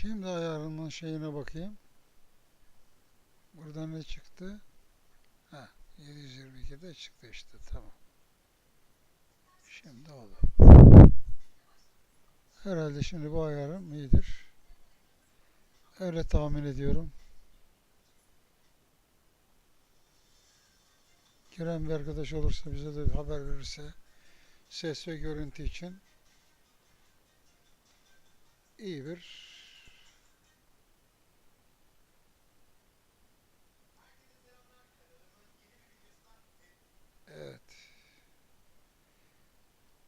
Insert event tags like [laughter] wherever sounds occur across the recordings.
Şimdi ayarının şeyine bakayım. Burada ne çıktı? Ha, 722'de çıktı işte tamam. Şimdi oldu. Herhalde şimdi bu ayarım iyidir. Öyle tahmin ediyorum. Giren bir arkadaş olursa bize de bir haber verirse ses ve görüntü için iyi bir Evet.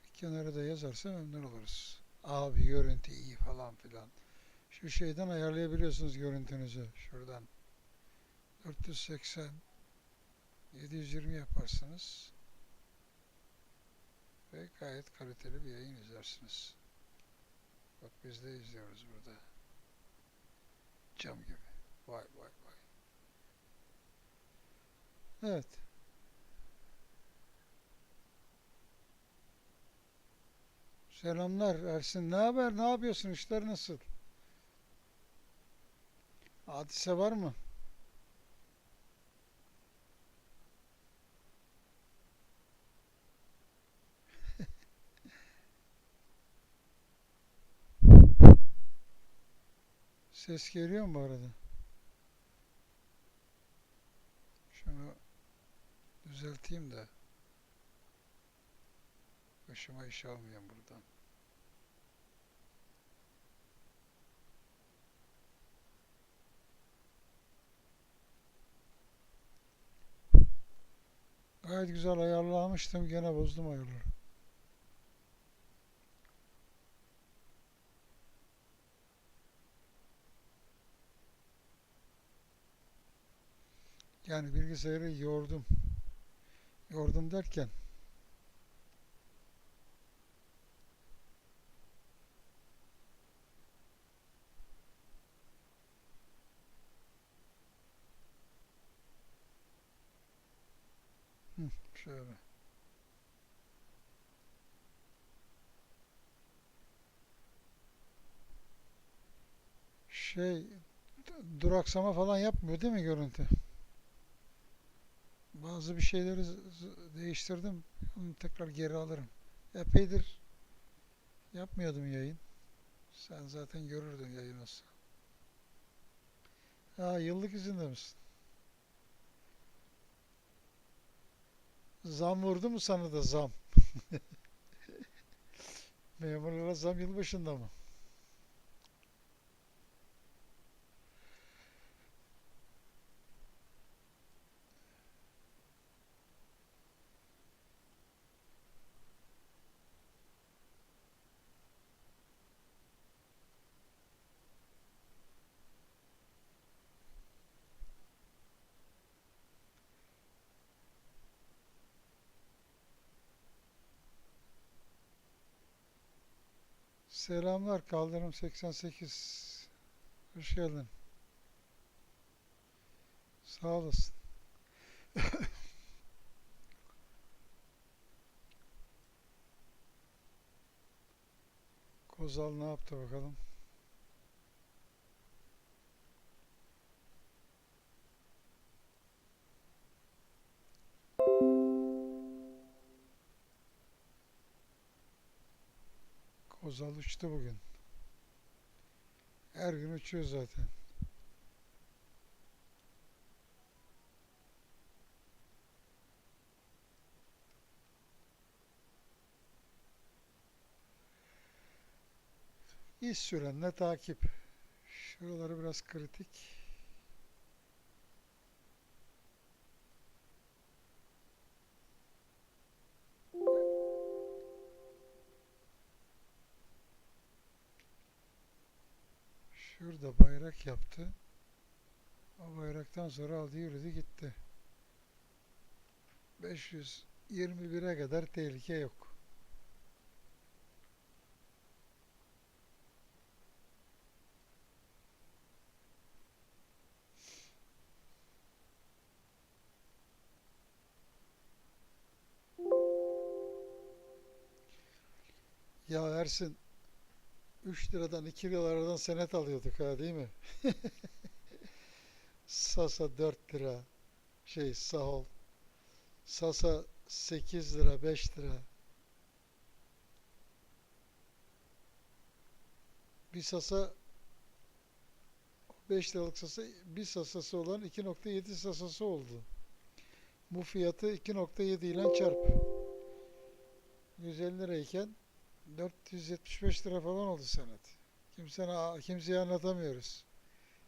Bir kenara da yazarsa memnun oluruz. Abi görüntü iyi falan filan. Şu şeyden ayarlayabiliyorsunuz görüntünüzü. Şuradan. 480 720 yaparsınız. Ve gayet kaliteli bir yayın izlersiniz. Bak biz de izliyoruz burada. Cam gibi. Vay vay vay. Evet. Selamlar Ersin. Ne haber? Ne yapıyorsun? İşler nasıl? Hadise var mı? [laughs] Ses geliyor mu bu arada? Şunu düzelteyim de başıma iş almayayım buradan. Gayet güzel ayarlamıştım. Gene bozdum ayarları. Yani bilgisayarı yordum. Yordum derken şöyle. Şey duraksama falan yapmıyor değil mi görüntü? Bazı bir şeyleri değiştirdim. Onu tekrar geri alırım. Epeydir yapmıyordum yayın. Sen zaten görürdün yayın olsa. Ha, yıllık izinde misin? Zam vurdu mu sana da zam? [laughs] Memurlara zam yılbaşında mı? Selamlar Kaldırım 88. Hoş geldin. Sağ olasın. [laughs] Kozal ne yaptı bakalım? Kozal uçtu bugün. Her gün uçuyor zaten. İş sürenle takip. Şuraları biraz kritik. Şurada bayrak yaptı. O bayraktan sonra aldı yürüdü gitti. 521'e kadar tehlike yok. Ya Ersin 3 liradan 2 liralardan senet alıyorduk ha değil mi? [laughs] Sasa 4 lira. Şey Sahol. Sasa 8 lira 5 lira. Bir sasa 5 liralık sasa bir sasası olan 2.7 sasası oldu. Bu fiyatı 2.7 ile çarp. 150 lirayken 475 lira falan oldu senet. Kimsene, kimseye anlatamıyoruz.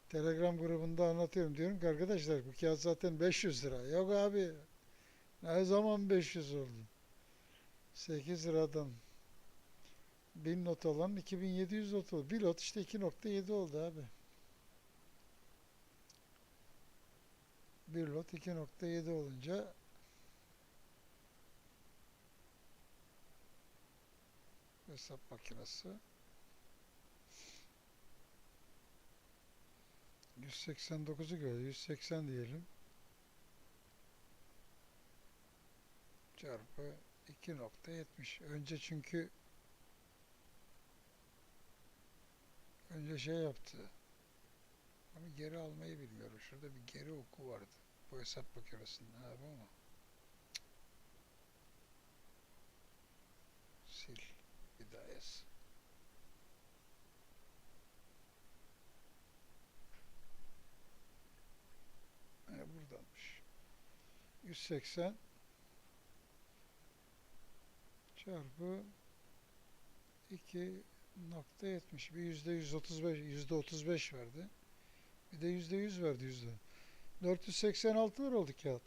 Telegram grubunda anlatıyorum. Diyorum ki arkadaşlar bu kağıt zaten 500 lira. Yok abi. Ne zaman 500 oldu? 8 liradan 1000 not olan 2700 not oldu. Bir lot işte 2.7 oldu abi. Bir lot 2.7 olunca hesap makinesi. 189'u göre 180 diyelim. Çarpı 2.70 önce çünkü önce şey yaptı. Ama geri almayı bilmiyorum. Şurada bir geri oku vardı. Bu hesap makinesinde ha bu mu sil yaz ha, buradanmış 180 çarpı 2.70 bir yüzde 135 yüzde 35 verdi. Bir de yüzde 100 verdi yüzde. 486 lira oldu kağıt.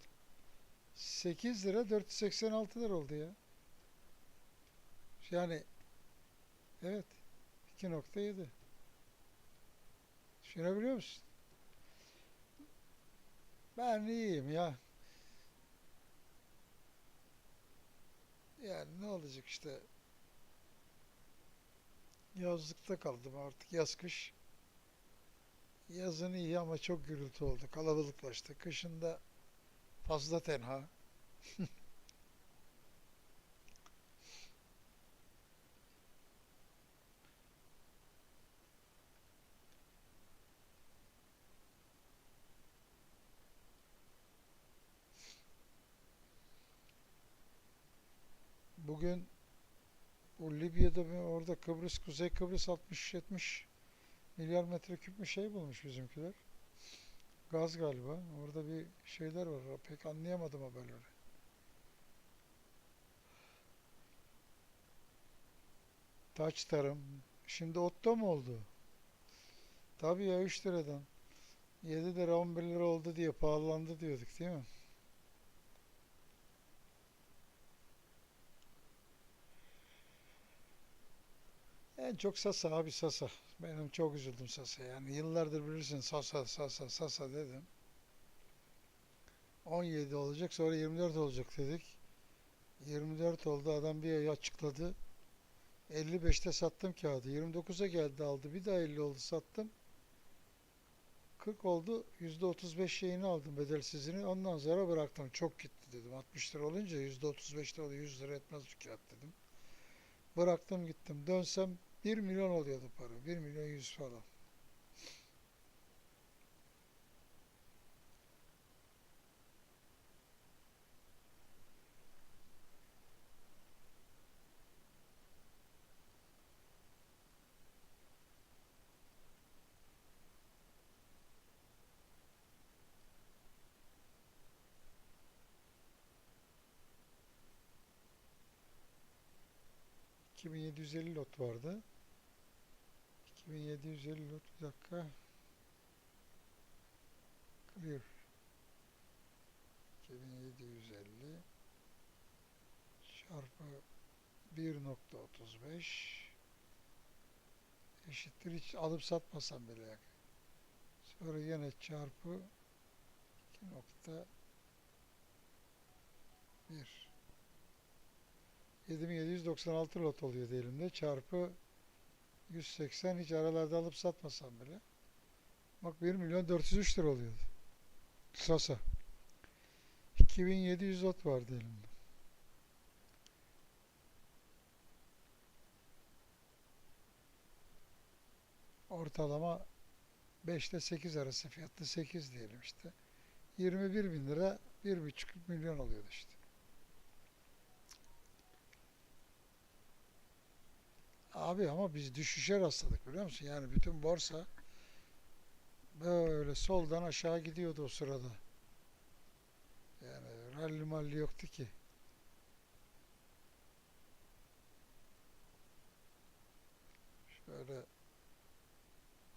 8 lira 486 lira oldu ya. Yani evet 2.7 Düşünebiliyor musun? Ben iyiyim ya. Yani ne olacak işte. Yazlıkta kaldım artık yaz kış. Yazın iyi ama çok gürültü oldu. Kalabalıklaştı. Kışında fazla tenha. [laughs] Bugün o Libya'da mı orada Kıbrıs, Kuzey Kıbrıs 60-70 milyar metreküp bir şey bulmuş bizimkiler. Gaz galiba. Orada bir şeyler var. Pek anlayamadım haberleri. Taç tarım. Şimdi otto mu oldu? Tabii ya 3 liradan. 7 lira 11 lira oldu diye pahalandı diyorduk değil mi? En çok Sasa abi Sasa. Benim çok üzüldüm Sasa'ya. Yani yıllardır bilirsin Sasa Sasa Sasa dedim. 17 olacak sonra 24 olacak dedik. 24 oldu adam bir ay açıkladı. 55'te sattım kağıdı. 29'a geldi aldı. Bir daha 50 oldu sattım. 40 oldu. %35 şeyini aldım bedelsizini. Ondan sonra bıraktım. Çok gitti dedim. 60 lira olunca %35'te oluyor. 100 lira etmez bu kağıt dedim. Bıraktım gittim. Dönsem 1 milyon oluyordu para. 1 milyon 100 falan. ...2750 lot vardı. 2750 lot bir dakika. Clear. 2750 çarpı 1.35 eşittir hiç alıp satmasam bile. Sonra yine çarpı 2.1 7796 lot oluyor diyelim de çarpı 180 hiç aralarda alıp satmasam bile. Bak 1 milyon 403 lira oluyordu. Sasa. 2700 lot vardı elimde. ortalama 5 ile 8 arası fiyatlı 8 diyelim işte. 21 bin lira 1,5 milyon oluyordu işte. Abi ama biz düşüşe rastladık biliyor musun? Yani bütün borsa böyle soldan aşağı gidiyordu o sırada. Yani ralli malli yoktu ki. Şöyle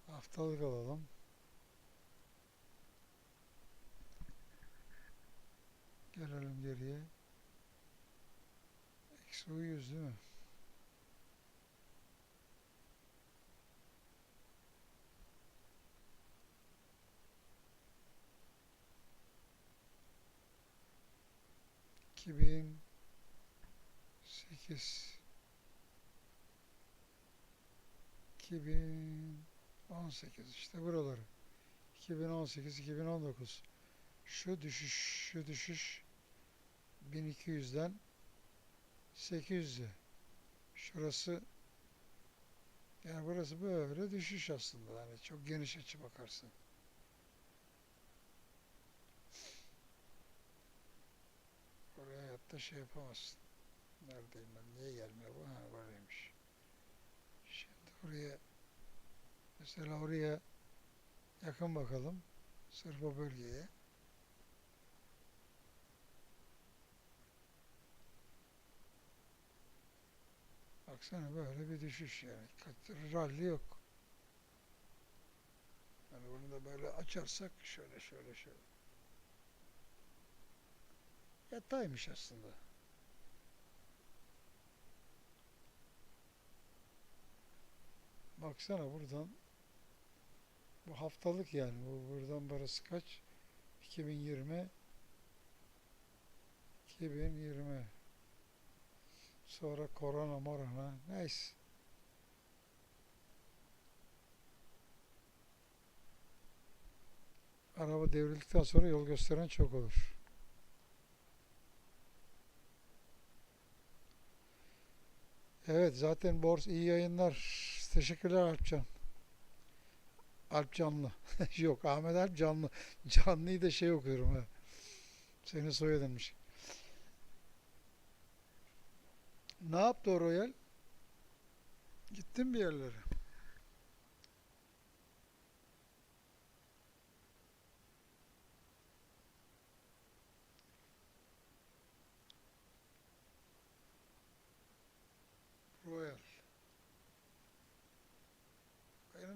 haftalık alalım. Gelelim geriye. Eksi 100 değil mi? İki bin sekiz iki bin on sekiz işte buraları. 2018 2019 şu düşüş şu düşüş 1200'den 800'e şurası yani burası böyle düşüş aslında. Yani çok geniş açı bakarsın hayatta şey yapamazsın neredeyim ben niye gelmiyor bu ha böyleymiş şimdi oraya mesela oraya yakın bakalım sırf o bölgeye Baksana böyle bir düşüş yani. Ralli yok. Yani bunu da böyle açarsak şöyle şöyle şöyle. Yataymış aslında. Baksana buradan bu haftalık yani bu buradan parası kaç? 2020 2020 Sonra korona morona neyse. Araba devrildikten sonra yol gösteren çok olur. Evet zaten bors iyi yayınlar. Teşekkürler Alpcan. Alp Canlı. [laughs] Yok Ahmet Alp Canlı. Canlıyı da şey okuyorum ha. Senin soyadınmış. Ne yaptı o Royal? Gittin bir yerlere. Royal.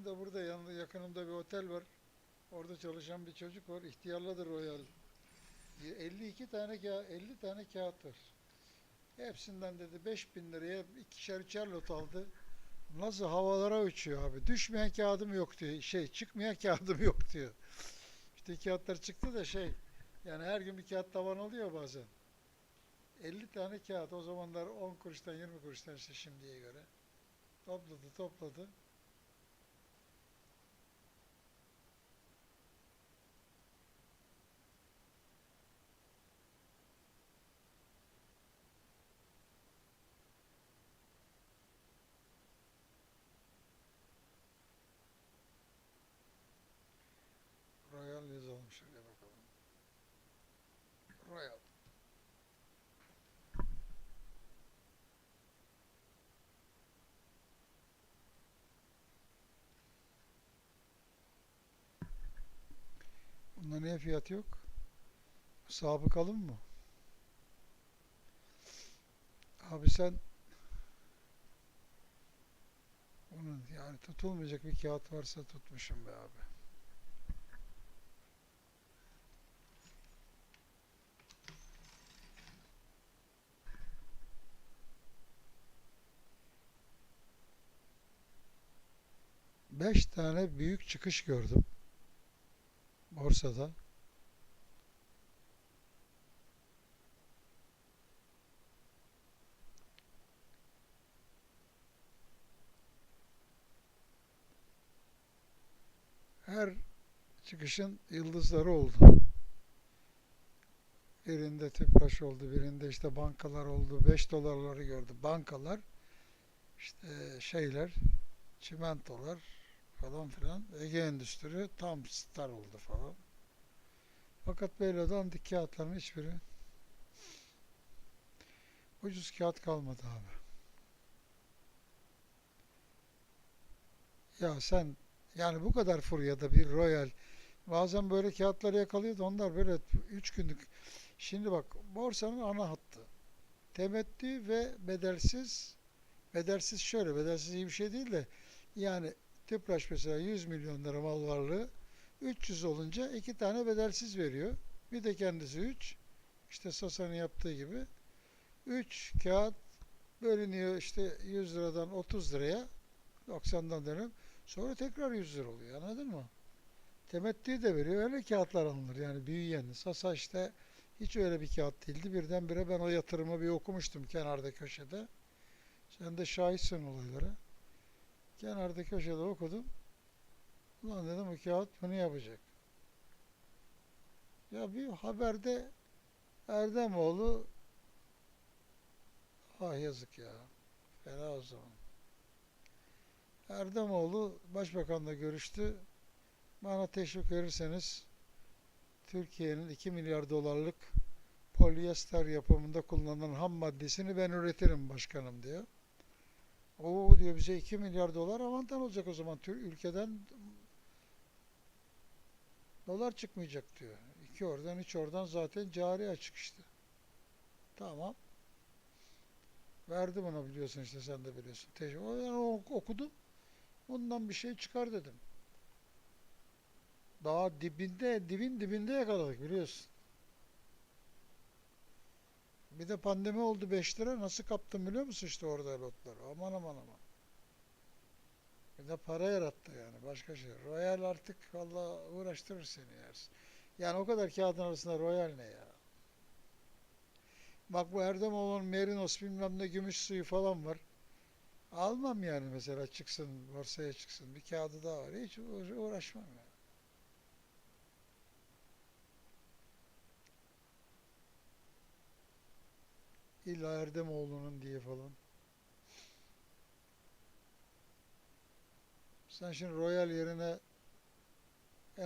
Benim de burada yanında yakınımda bir otel var. Orada çalışan bir çocuk var. İhtiyarladır Royal. 52 tane ka 50 tane kağıt var. Hepsinden dedi 5000 liraya ikişer üçer lot aldı. Nasıl havalara uçuyor abi. Düşmeyen kağıdım yok diyor. Şey çıkmayan kağıdım yok diyor. İşte kağıtlar çıktı da şey yani her gün bir kağıt tavan oluyor bazen. 50 tane kağıt o zamanlar 10 kuruştan 20 kuruştan işte şimdiye göre. Topladı topladı. Royal yazalım şuraya bakalım. Royal. Bunda niye fiyat yok? Sabıkalı mı? Abi sen bunun yani tutulmayacak bir kağıt varsa tutmuşum be abi. Beş tane büyük çıkış gördüm borsada. Her çıkışın yıldızları oldu. Birinde tüpraş oldu, birinde işte bankalar oldu, 5 dolarları gördü. Bankalar, işte şeyler, çimentolar, falan filan. Ege Endüstri tam star oldu falan. Fakat böyle dandik kağıtların hiçbiri ucuz kağıt kalmadı abi. Ya sen yani bu kadar furyada bir Royal bazen böyle kağıtları yakalıyordu onlar böyle 3 günlük. Şimdi bak borsanın ana hattı. Temettü ve bedelsiz bedelsiz şöyle bedelsiz iyi bir şey değil de yani Tüpraş mesela 100 milyon lira mal varlığı 300 olunca iki tane bedelsiz veriyor. Bir de kendisi 3. İşte Sasa'nın yaptığı gibi. 3 kağıt bölünüyor işte 100 liradan 30 liraya 90'dan dönüp sonra tekrar 100 lira oluyor anladın mı? Temettü de veriyor öyle kağıtlar alınır yani büyüyen. Sasa işte hiç öyle bir kağıt değildi. Birdenbire ben o yatırımı bir okumuştum kenarda köşede. Sen de şahitsin olaylara. Kenarda köşede okudum. Ulan dedim bu kağıt bunu yapacak. Ya bir haberde Erdemoğlu ah yazık ya. Fena o zaman. Erdemoğlu başbakanla görüştü. Bana teşvik verirseniz Türkiye'nin 2 milyar dolarlık polyester yapımında kullanılan ham maddesini ben üretirim başkanım diyor. O diyor bize 2 milyar dolar avantaj olacak o zaman Tür ülkeden dolar çıkmayacak diyor. İki oradan üç oradan zaten cari açık işte. Tamam. Verdi bana biliyorsun işte sen de biliyorsun. Ben onu okudum. Ondan bir şey çıkar dedim. Daha dibinde, dibin dibinde yakaladık biliyorsun. Bir de pandemi oldu 5 lira. Nasıl kaptım biliyor musun işte orada lotları? Aman aman aman. Bir de para yarattı yani başka şey. Royal artık valla uğraştırır seni yersin. Yani o kadar kağıdın arasında Royal ne ya? Bak bu Erdemoğlu'nun Merinos bilmem ne gümüş suyu falan var. Almam yani mesela çıksın borsaya çıksın. Bir kağıdı daha var. Hiç uğra- uğraşmam ya. İlla Erdemoğlu'nun diye falan. Sen şimdi Royal yerine